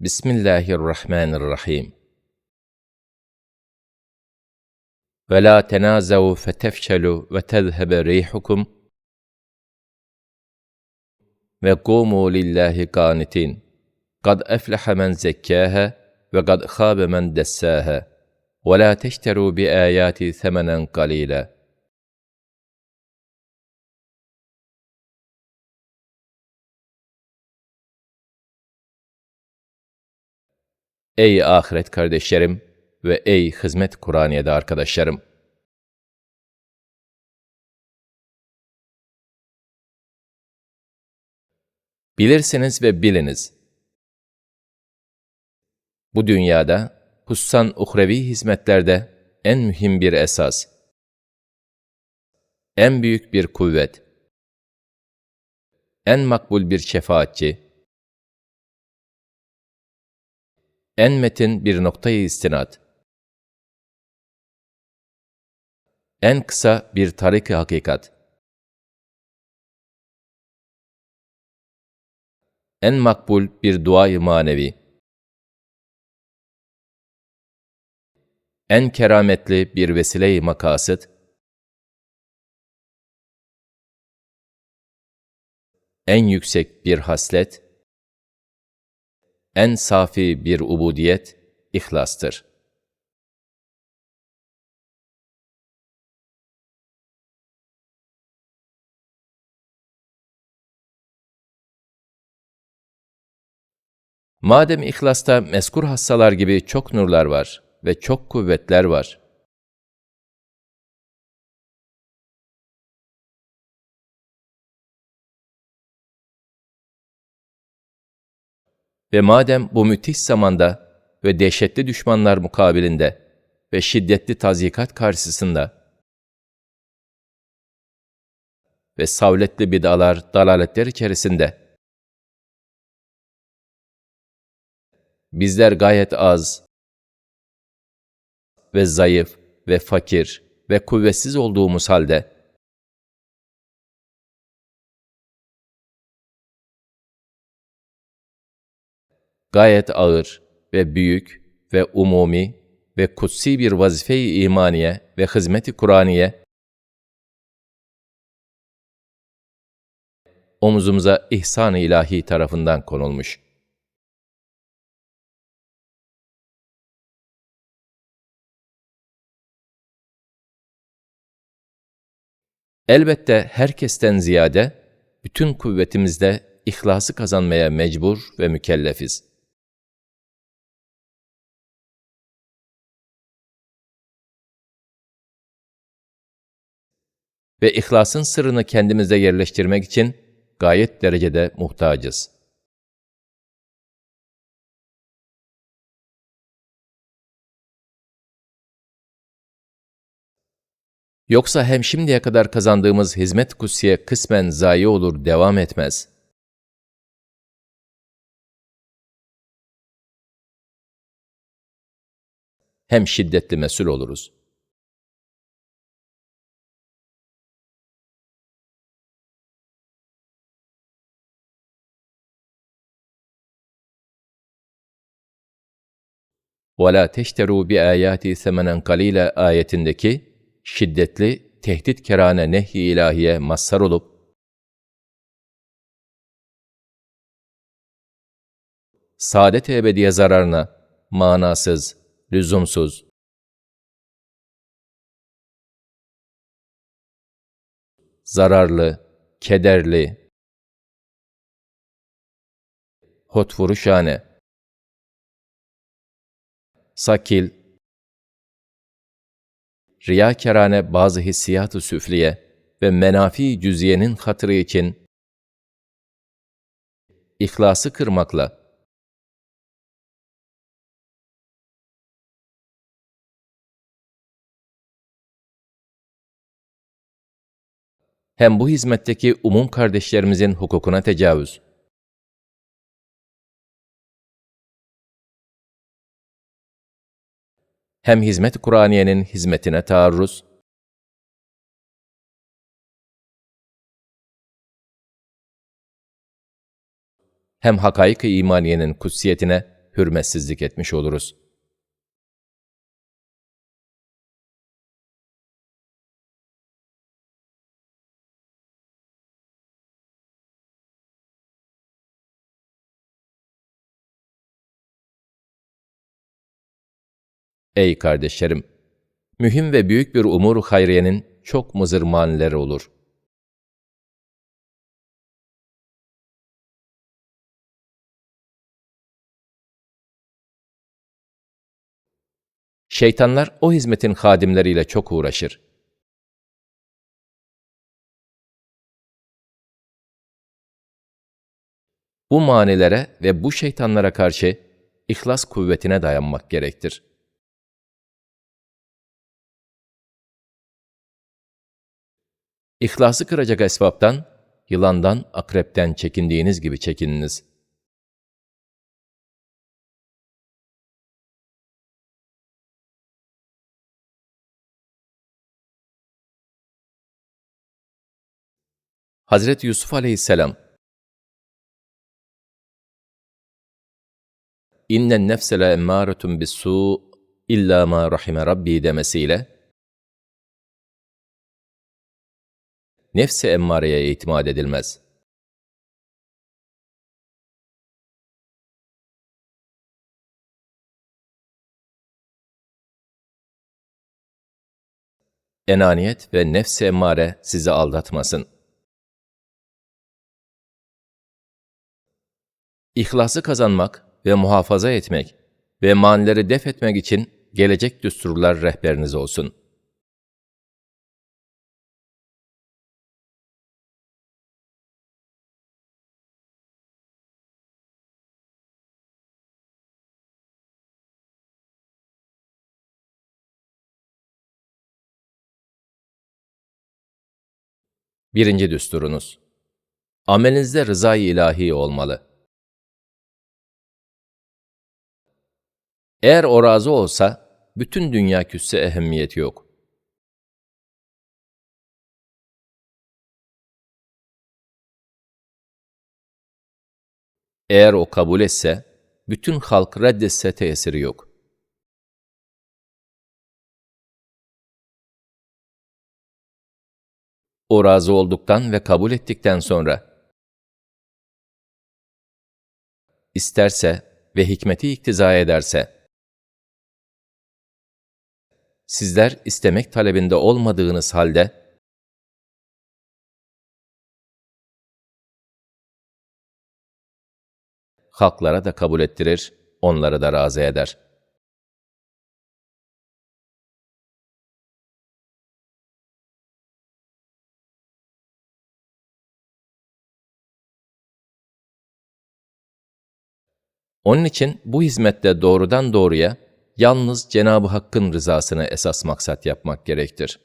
بسم الله الرحمن الرحيم ولا تنازعوا فتفشلوا وتذهب ريحكم وقوموا لله قانتين. قد أفلح من زكاها وقد خاب من دساها. ولا تشتروا بآياتي ثمنا قليلا. Ey ahiret kardeşlerim ve ey hizmet Kur'aniye'de arkadaşlarım! Bilirsiniz ve biliniz. Bu dünyada, hususan uhrevi hizmetlerde en mühim bir esas, en büyük bir kuvvet, en makbul bir şefaatçi, en metin bir noktayı istinat, en kısa bir tarik-i hakikat, en makbul bir duayı manevi, en kerametli bir vesile-i makasıt, en yüksek bir haslet, en safi bir ubudiyet, ihlastır. Madem ihlasta meskur hassalar gibi çok nurlar var ve çok kuvvetler var, Ve madem bu müthiş zamanda ve dehşetli düşmanlar mukabilinde ve şiddetli tazikat karşısında ve savletli bidalar, dalaletler içerisinde bizler gayet az ve zayıf ve fakir ve kuvvetsiz olduğumuz halde gayet ağır ve büyük ve umumi ve kutsi bir vazife-i imaniye ve hizmet-i Kur'aniye omuzumuza ihsan-ı ilahi tarafından konulmuş. Elbette herkesten ziyade bütün kuvvetimizde ihlası kazanmaya mecbur ve mükellefiz. Ve ihlasın sırrını kendimize yerleştirmek için gayet derecede muhtacız. Yoksa hem şimdiye kadar kazandığımız hizmet kutsiye kısmen zayi olur, devam etmez. Hem şiddetli mesul oluruz. وَلَا تَشْتَرُوا بِآيَاتِ ثَمَنًا قَلِيلًا ayetindeki şiddetli tehdit kerane nehy-i ilahiye mazhar olup, saadet-i ebediye zararına manasız, lüzumsuz, zararlı, kederli, hotvuruşane, sakil, riyakarane bazı hissiyat-ı süfliye ve menafi cüziyenin hatırı için ihlası kırmakla. Hem bu hizmetteki umum kardeşlerimizin hukukuna tecavüz, hem hizmet Kur'aniyenin hizmetine taarruz, hem hakaik-i imaniyenin kutsiyetine, hürmetsizlik etmiş oluruz. Ey kardeşlerim! Mühim ve büyük bir umur hayriyenin çok mızır manileri olur. Şeytanlar o hizmetin hadimleriyle çok uğraşır. Bu manilere ve bu şeytanlara karşı ihlas kuvvetine dayanmak gerektir. İhlası kıracak esbaptan, yılandan, akrepten çekindiğiniz gibi çekininiz. Hazreti Yusuf aleyhisselam, İnnen nefse la emmâretun bis-sû illa ma rahime rabbi demesiyle nefsi emmareye itimat edilmez. Enaniyet ve nefsi emmare sizi aldatmasın. İhlası kazanmak ve muhafaza etmek ve manileri def etmek için gelecek düsturlar rehberiniz olsun.'' Birinci düsturunuz. Amelinizde rızayı ilahi olmalı. Eğer o razı olsa, bütün dünya küsse ehemmiyeti yok. Eğer o kabul etse, bütün halk reddetse tesiri yok. O razı olduktan ve kabul ettikten sonra, isterse ve hikmeti iktiza ederse, sizler istemek talebinde olmadığınız halde, halklara da kabul ettirir, onları da razı eder.'' Onun için bu hizmette doğrudan doğruya yalnız Cenab-ı Hakk'ın rızasını esas maksat yapmak gerektir.